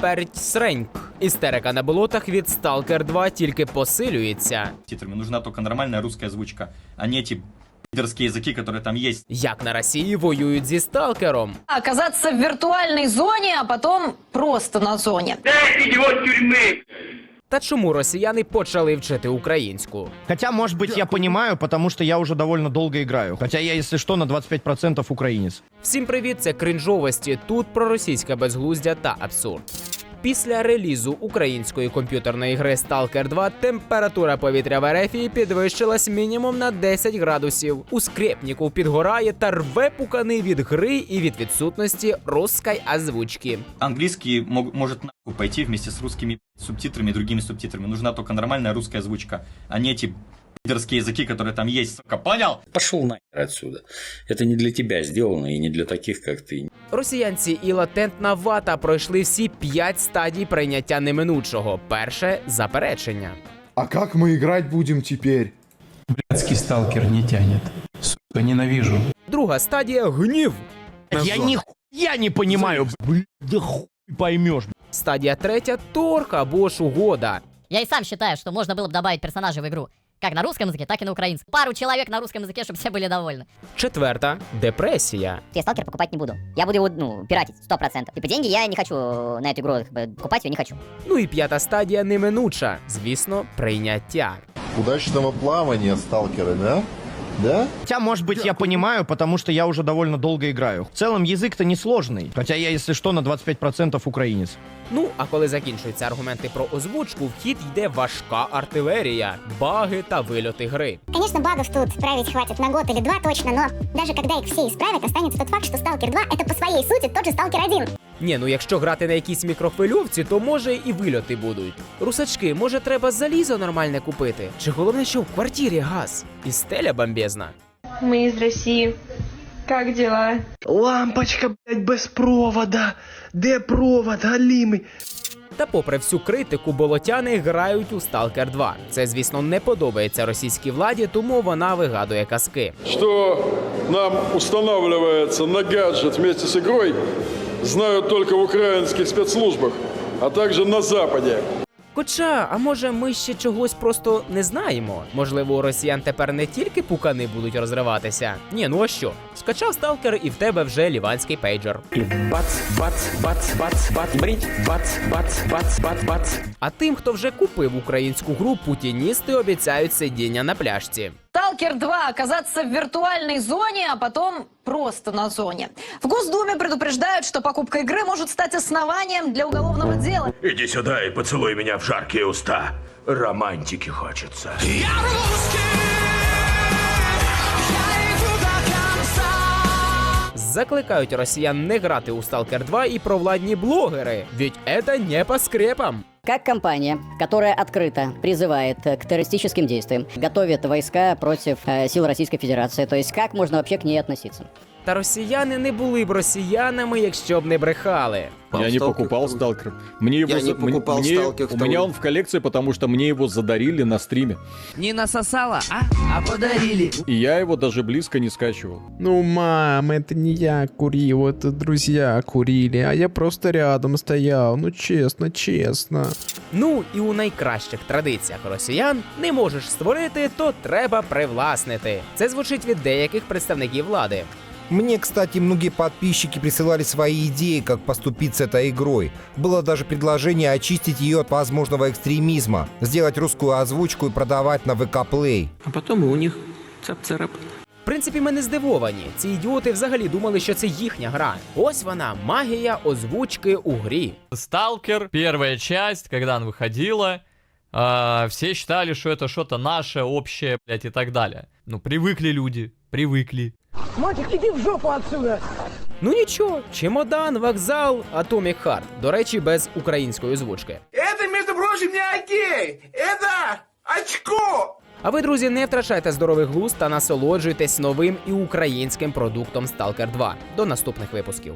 перть среньк. Істерика на болотах від Stalker 2 тільки посилюється. титрами. Нужна только нормальная русская озвучка, а не эти пидорские языки, которые там есть. Як на Росії воюють зі сталкером. оказаться в виртуальной зоне, а потом просто на зоне. Та чому росіяни почали вчити українську? Хотя, может быть, я понимаю, потому что я уже довольно долго играю. Хотя я, если что, на 25% украинец. Всім привіт, це кринжовості. Тут про російське безглуздя та абсурд. Після релізу української комп'ютерної гри Stalker 2 температура повітря в Ерефії підвищилась мінімум на 10 градусів. У скрепніку підгорає та рве пукани від гри і від відсутності русской озвучки. Английский мог- может нахуй пойти вместе с русскими субтитрами и другими субтитрами. Нужна только нормальная русская озвучка, а не эти пидорские языки, которые там есть. Сука, понял? Пошел нахер отсюда. Это не для тебя сделано и не для таких, как ты. Росіянці і латентна вата пройшли всі 5 стадій прийняття неминучого. Перше заперечення. А как мы играть будем теперь? Блядский сталкер не тянет. Сука, ненавижу. Друга стадія гнів. Я нихуя не понимаю. Блин, да хуй поймешь. Стадія третя торг або ж угода. Я и сам считаю, что можно было бы добавить персонажей в игру. Как на русском языке, так и на украинском. Пару человек на русском языке, чтобы все были довольны. Четверта депресія. Я сталкер покупать не буду. Я буду его, ну, пиратить, сто процентов. Типа деньги я не хочу на эту игру, как бы, покупать ее не хочу. Ну і п'ята стадія неминуча. Звісно, прийняття. Удачного плавания, сталкеры, да? Да? Хотя, может быть, я понимаю, потому что я уже довольно долго играю. В целом, язык-то несложный. Хотя я, если что, на 25% украинец. Ну а коли закінчуються аргументи про озвучку, в хід йде важка артилерія, баги та вильоти гри. Конечно, багов тут исправить хватит на год или два точно, но даже когда их все исправят, останется тот факт, что Сталкер 2 это по своей сути тот же Сталкер 1. Ні, ну якщо грати на якійсь мікрохвильовці, то може і вильоти будуть. Русачки, може треба залізо нормальне купити? Чи головне, що в квартирі газ? І стеля бомбезна. Мы из России. Как дела? Лампочка, блядь, без провода. Де провод, галімий? Та попри всю критику, болотяни грають у Stalker 2. Це, звісно, не подобається російській владі, тому вона вигадує казки. Что нам устанавливается на гаджет вместе с игрой, знают только в украинских спецслужбах, а также на Западе. Хоча, а може, ми ще чогось просто не знаємо? Можливо, у росіян тепер не тільки пукани будуть розриватися. Ні, ну а що? Скачав сталкер, і в тебе вже ліванський пейджер. Бац, бац, бац, бац, бац, брить, бац, бац, бац, бац, бац. А тим, хто вже купив українську гру, путіністи обіцяють сидіння на пляшці. Сталкер 2 оказаться в виртуальной зоне, а потом просто на зоне. В Госдуме предупреждают, что покупка игры может стать основанием для уголовного дела. Иди сюда и поцелуй меня в жаркие уста. Романтики хочется. Закликають росіян не грати у Stalker 2 і провладні блогери, ведь это не по скрепам. Как компания, которая открыто призывает э, к террористическим действиям, готовит войска против э, сил Российской Федерации, то есть как можно вообще к ней относиться? Та росіяни не були б росіянами, якщо б не брехали. Я не покупал сталкер. Мне его Я не за- покупал мне- «Сталкер» У меня он в коллекции, потому что мне его задарили на стриме. Не насосала, а? А подарили. И я его даже близко не скачивал. Ну, мам, это не я курил, это друзья курили, а я просто рядом стоял. Ну, честно, честно. Ну і у найкращих традиціях росіян не можеш створити, то треба привласнити. Це звучить від деяких представників влади. Мне, кстати, многие подписчики присылали свои идеи, как поступить с этой игрой. Было даже предложение очистить ее от возможного экстремизма, сделать русскую озвучку и продавать на ВК Play. А потом и у них цап-царап. В принципі, ми не здивовані. Ці ідіоти взагалі думали, що це їхня гра. Ось вона, магія озвучки у грі. Сталкер, первая часть, когда она выходила, а, все считали, что это что-то наше, общее, блядь, и так далее. Ну, привыкли люди, привыкли. Ну нічого, чемодан, вокзал, Atomic Heart. До речі, без української озвучки. Это, между прочим, не окей! Это очко! А ви, друзі, не втрачайте здоровий глузд та насолоджуйтесь новим і українським продуктом Stalker 2. До наступних випусків.